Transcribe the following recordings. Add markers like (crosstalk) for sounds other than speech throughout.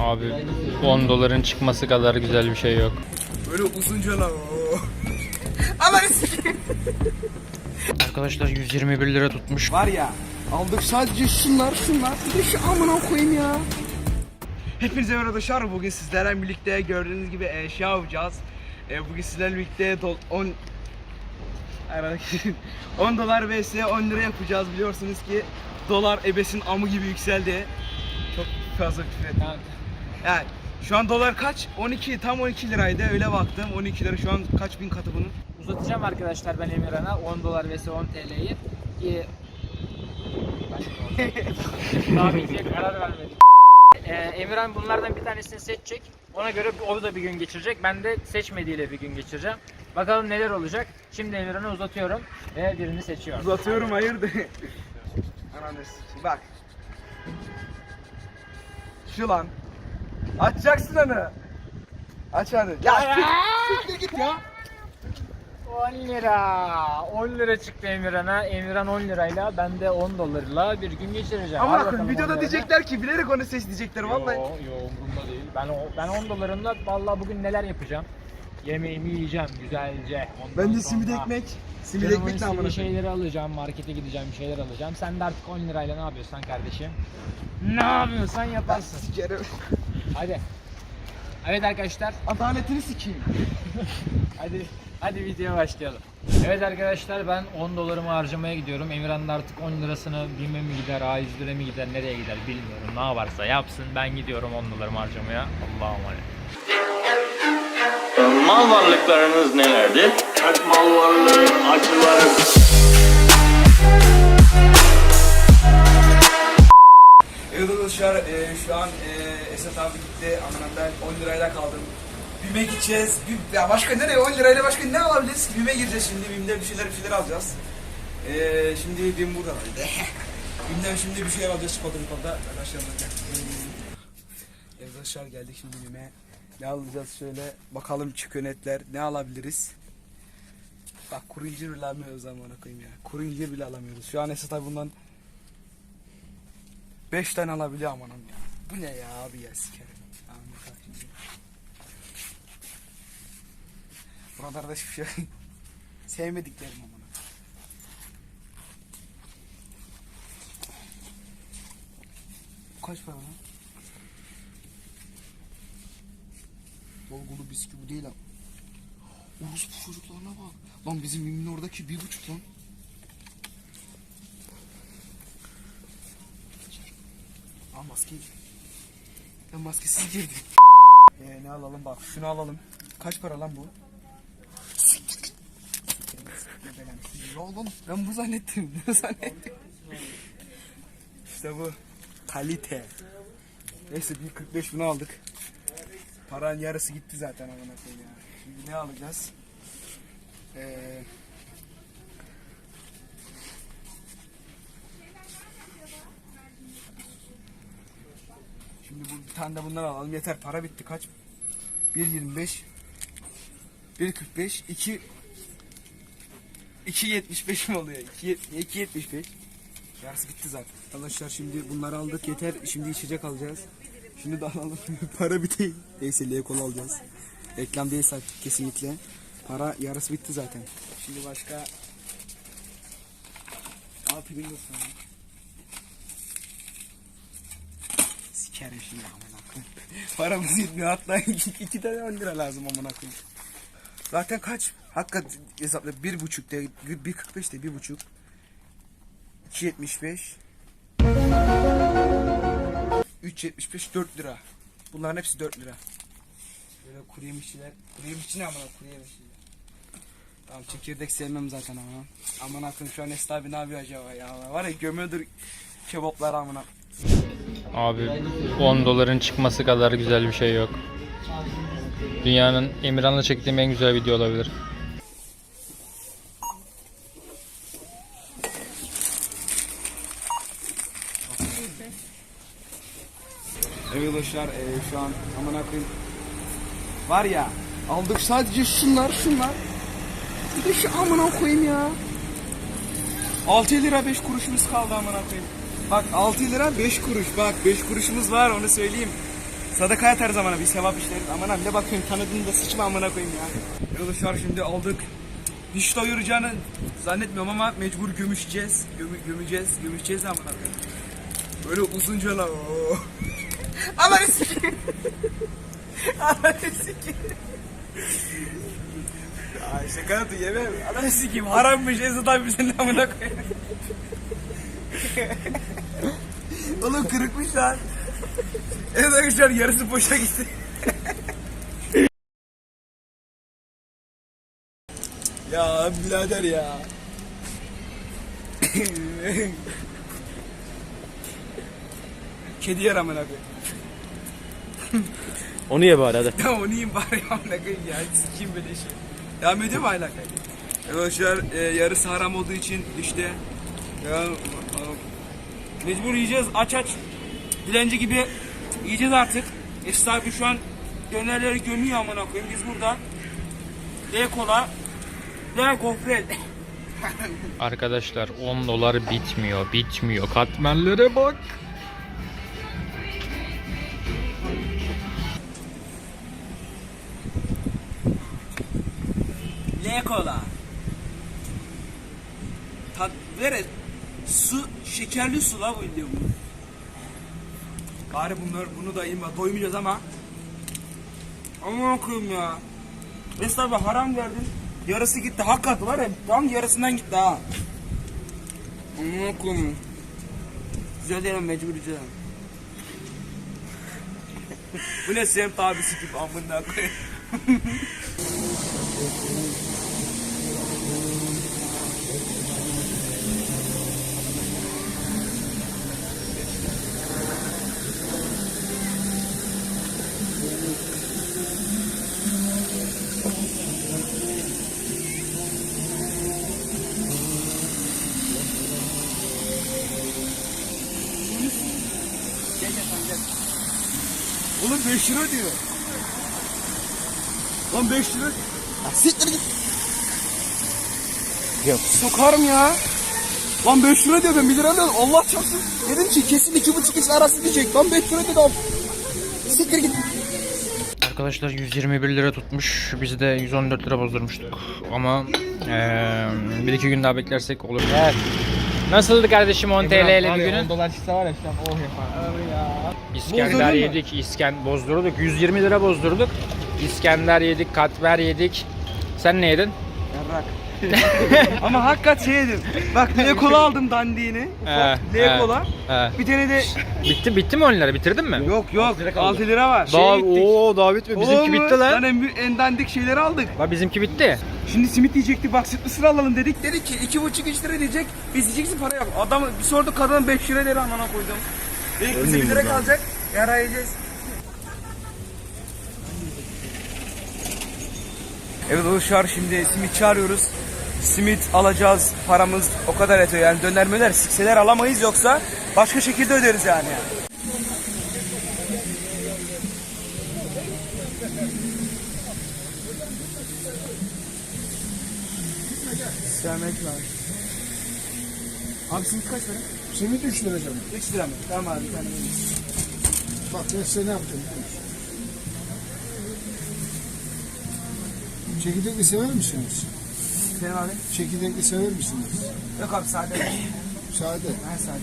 Abi 10 doların çıkması kadar güzel bir şey yok. Böyle uzunca lan o. Arkadaşlar 121 lira tutmuş. Var ya aldık sadece şunlar şunlar. Bir de şu amına koyayım ya. Hepinize merhaba arkadaşlar. Bugün sizlerle birlikte gördüğünüz gibi eşya yapacağız. E, bugün sizlerle birlikte dol- 10 Aradaki 10 dolar vs 10 lira yapacağız biliyorsunuz ki dolar ebesin amı gibi yükseldi. Çok fazla küfür ettim. Yani şu an dolar kaç? 12 tam 12 liraydı öyle baktım 12 lira şu an kaç bin katı bunun? Uzatacağım arkadaşlar ben Emirhan'a 10 dolar vs 10 TL'yi. Ee, Daha bir şeye karar vermedim. Ee, Emirhan bunlardan bir tanesini seçecek. Ona göre o da bir gün geçirecek. Ben de seçmediğiyle bir gün geçireceğim. Bakalım neler olacak. Şimdi Emirhan'ı uzatıyorum ve birini seçiyorum. Uzatıyorum hayırdır. Ananı sikeyim. Bak. Şu lan. Açacaksın onu. Aç hadi. Ya siktir git ya. 10 lira. 10 lira çıktı Emirhan'a. Emirhan 10 lirayla ben de 10 dolarla bir gün geçireceğim. Ama Hadi bakın bakalım 10 videoda diyecekler ki bilerek onu seç diyecekler vallahi. Yo, yo umurumda değil. Ben o, ben 10 dolarımla vallahi bugün neler yapacağım? Yemeğimi yiyeceğim güzelce. Ondan Ben de simit sonra ekmek. Simit canımın ekmek ne istediği amına koyayım. şeyleri alacağım, markete gideceğim, bir şeyler alacağım. Sen de artık 10 lirayla ne yapıyorsan kardeşim? Ne yapıyorsan yaparsın. Sikerim. Hadi. Evet arkadaşlar, Adaletini sikeyim. (laughs) hadi hadi videoya başlayalım. Evet arkadaşlar ben 10 dolarımı harcamaya gidiyorum. Emirhan da artık 10 lirasını bilmem mi gider, A100 lira mı gider, nereye gider bilmiyorum. Ne yaparsa yapsın ben gidiyorum 10 dolarımı harcamaya. Allah'a emanet. Mal varlıklarınız nelerdir? Çok mal varlığı, acılarım. Evet arkadaşlar e, şu an e, Esat abi gitti. Ben 10 lirayla kaldım. BİM'e gideceğiz. BİM, ya başka nereye 10 lirayla başka ne alabiliriz? ki? BİM'e gireceğiz şimdi. BİM'de bir şeyler bir şeyler alacağız. E, şimdi BİM burada. (laughs) BİM'den şimdi bir şeyler alacağız çikolata çikolata. Arkadaşlar bakın. Evet arkadaşlar geldik şimdi BİM'e. Ne alacağız şöyle bakalım çikolatler ne alabiliriz? Bak kuru incir bile alamıyoruz amına koyayım ya. Kuru incir bile alamıyoruz. Şu an Esat abi bundan 5 tane alabiliyor amanım ya. Bu ne ya abi ya sikerim. Buralarda hiçbir şey (laughs) sevmediklerim amına. Kaç para lan? Dolgulu bisküvi değil lan. Oruz bu çocuklarına bak. Lan bizim Mimin oradaki bir buçuk lan. Al maskeyi. Ben maskesiz girdim. Ee, ne alalım bak şunu alalım. Kaç para lan bu? Ya oğlum ben bu zannettim. (laughs) Bu zannettim. İşte bu. Kalite. Neyse 1.45 bunu aldık. Paranın yarısı gitti zaten amına koyayım. Şimdi ne alacağız? Ee, Şimdi bu bir tane de bundan alalım. Yeter para bitti kaç? 1.25 1.45 2 2.75 mi oluyor? 2.75 Yarısı bitti zaten. Arkadaşlar şimdi bunları aldık yeter. Şimdi içecek alacağız. Şimdi de alalım. (laughs) para bitti. Neyse L kola alacağız. Reklam değil kesinlikle. Para yarısı bitti zaten. Şimdi başka Al Pringles sana. Sikerim şimdi koyayım. (laughs) Paramız yetmiyor hatta iki, iki tane 10 lira lazım amına koyayım. Zaten kaç? Hakikaten hesapla bir buçuk de, bir kırk beş de bir buçuk. İki yetmiş beş. Üç yetmiş beş dört lira. Bunların hepsi dört lira. Böyle kuru yemişçiler. Kuru yemişçi ne amına kuru yemişçiler. Tamam çekirdek sevmem zaten ama. Aman akım şu an Esra abi ne yapıyor acaba ya? Var ya gömüyordur kebaplar amına. Abi 10 doların çıkması kadar güzel bir şey yok. Dünyanın Emirhan'la çektiğim en güzel video olabilir. Evet arkadaşlar e, şu an aman akım var ya aldık sadece şunlar şunlar. Bir de şu amına koyayım ya. 6 lira 5 kuruşumuz kaldı amına koyayım. Bak 6 lira 5 kuruş bak 5 kuruşumuz var onu söyleyeyim. Sadaka atarız amına bir sevap işleriz. Aman abi ne bakıyorsun tanıdığını da sıçma amına koyayım ya. Arkadaşlar şimdi aldık. Diş doyuracağını zannetmiyorum ama mecbur gömüşeceğiz. Gömü, gömeceğiz, gömüşeceğiz amına koyayım. Böyle uzunca la. oo. (laughs) Ananı sikeyim. (laughs) Ananı sikeyim. Ay şaka yaptı yemem. Ananı sikeyim harammış Ezat abi senin amına koyayım. (laughs) Oğlum kırıkmış lan. Evet arkadaşlar yarısı boşa gitti. (laughs) ya birader ya. Kedi yer amına koyayım. (laughs) Onu ye bari hadi. Ya onu yiyeyim bari amına koyayım ya. Sikeyim böyle şey. Devam ediyor mu hala? Arkadaşlar e, yarısı haram olduğu için işte ya, mecbur yiyeceğiz aç aç. Dilenci gibi yiyeceğiz artık. Esat abi şu an dönerleri gömüyor amına koyayım. Biz burada L kola, L gofret. Arkadaşlar 10 dolar bitmiyor, bitmiyor. Katmerlere bak. L kola. Tat vere su şekerli su la bu diyor. Bari bunlar bunu da yiyeyim doymayacağız ama. Aman koyayım ya. Mesut abi haram verdin. Yarısı gitti. Hakikat var ya tam yarısından gitti ha. Aman koyayım. Güzel değil mecbur yiyeceğim. bu ne semt abisi gibi amına koyayım. (laughs) Oğlum 5 lira diyor. Lan 5 lira. Ya siktir git. Yok. Sokarım ya. Lan 5 lira diyor ben 1 lira diyorum. Allah çarpsın. Dedim ki kesin 2,5 x arası diyecek. Lan 5 lira dedim. Siktir git. Arkadaşlar 121 lira tutmuş. Biz de 114 lira bozdurmuştuk. Ama eee bir iki gün daha beklersek olur. Evet. Nasıldı kardeşim 10 TL ile bir günün? dolar çıksa var ya şu an oh yapar. İskender Bozdurdun mu? yedik, İsken bozdurduk. 120 lira bozdurduk. İskender yedik, katmer yedik. Sen ne yedin? Yarrak. (laughs) Ama hakikat şey dedim. Bak (laughs) L kola aldım dandiğini. He, L he, kola. he. Bir tane de Bitti bitti mi 10 lira? Bitirdin mi? yok yok 6 lira var. Daha, Şeye gittik. oo, daha. Bizimki Oğlum, bitti lan. en, büyük- en dandik şeyleri aldık. Bak bizimki bitti. Şimdi simit yiyecektik bak sütlü sıra alalım dedik. Dedik ki iki buçuk üç lira diyecek. Biz diyeceksin para yok. Adam bir sorduk kadın 5 lira dedi anana koydum. Dedik bize 1 lira kalacak. Yara yiyeceğiz. Evet Uşar şimdi simit çağırıyoruz. Simit alacağız. Paramız o kadar yetiyor yani döner möner sikseler alamayız yoksa başka şekilde öderiz yani. Sevmek var. Abi simit kaç lira? Simit 3 lira canım. 3 lira mı? Tamam abi. Bak ben size ne yaptım Çekirdekli sever misiniz? Senin abi? Çekirdekli sever misiniz? Yok abi sade. Sade. Ben sade.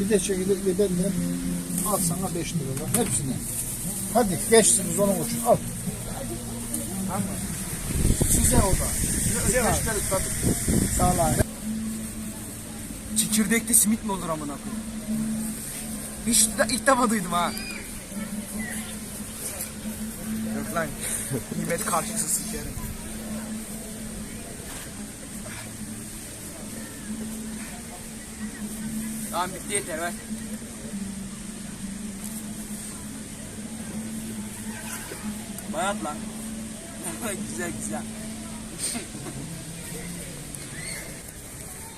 Bir de çekirdekli benden al sana 5 lira lan hepsine. Hadi geçsiniz onun için al. Tamam mı? Size o da. Size tabii. Sağ olun. Çekirdekli simit mi olur amına koyayım? Hiç ilk defa duydum ha. Yok lan. (laughs) Nimet karşısı sikerim. Tamam bitti yeter ver. Bayat lan. (laughs) güzel güzel. (laughs)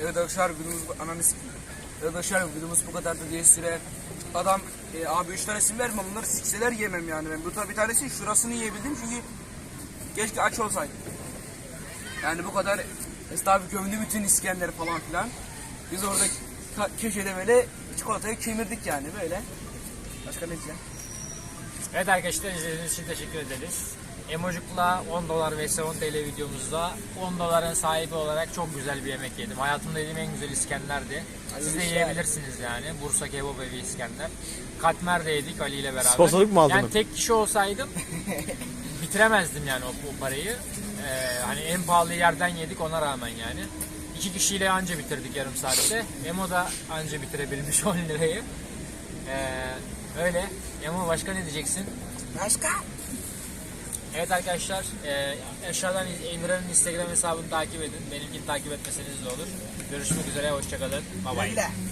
Evet arkadaşlar videomuz bu ananı sikeyim. Evet arkadaşlar videomuz bu kadar da diye süre. Adam e, abi 3 tanesini vermem bunları sikseler yemem yani ben. Bu tabi bir tanesi şurasını yiyebildim çünkü keşke aç olsaydım. Yani bu kadar abi gömdü bütün İskender falan filan. Biz orada köşede böyle çikolatayı kemirdik yani böyle. Başka ne diyeceğim? Evet arkadaşlar izlediğiniz için teşekkür ederiz. Emojuk'la 10 dolar vs 10 TL videomuzda 10 doların sahibi olarak çok güzel bir yemek yedim. Hayatımda yediğim en güzel İskender'di. Siz de yiyebilirsiniz yani. Bursa Kebap Evi İskender. Katmer de yedik Ali ile beraber. Sponsorluk mu aldın? Yani tek kişi olsaydım (laughs) bitiremezdim yani o, o parayı. Ee, hani en pahalı yerden yedik ona rağmen yani. İki kişiyle anca bitirdik yarım saatte. Emo da anca bitirebilmiş (laughs) 10 lirayı. Ee, öyle. Emo başka ne diyeceksin? Başka? Evet arkadaşlar e, aşağıdan Emirhan'ın Instagram hesabını takip edin. Benimkini takip etmeseniz de olur. Görüşmek üzere hoşçakalın. Bye bye.